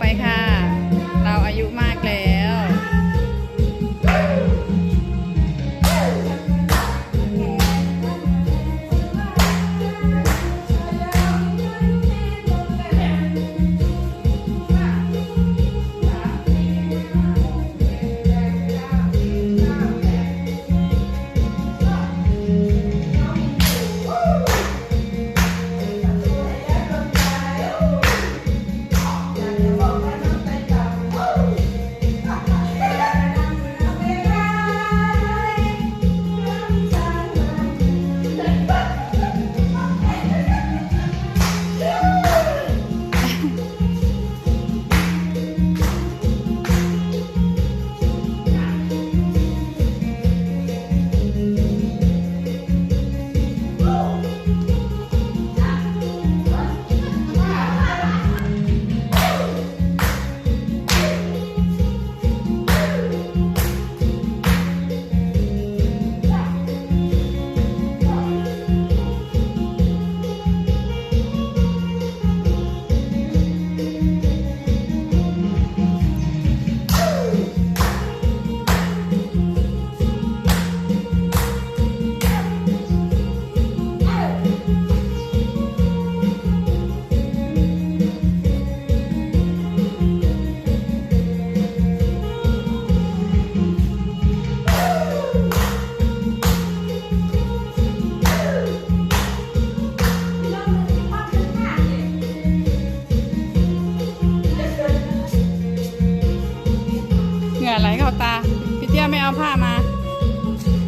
ไปค่ะ ไหลเข้าตา พี่เตี้ยไม่เอาผ้ามา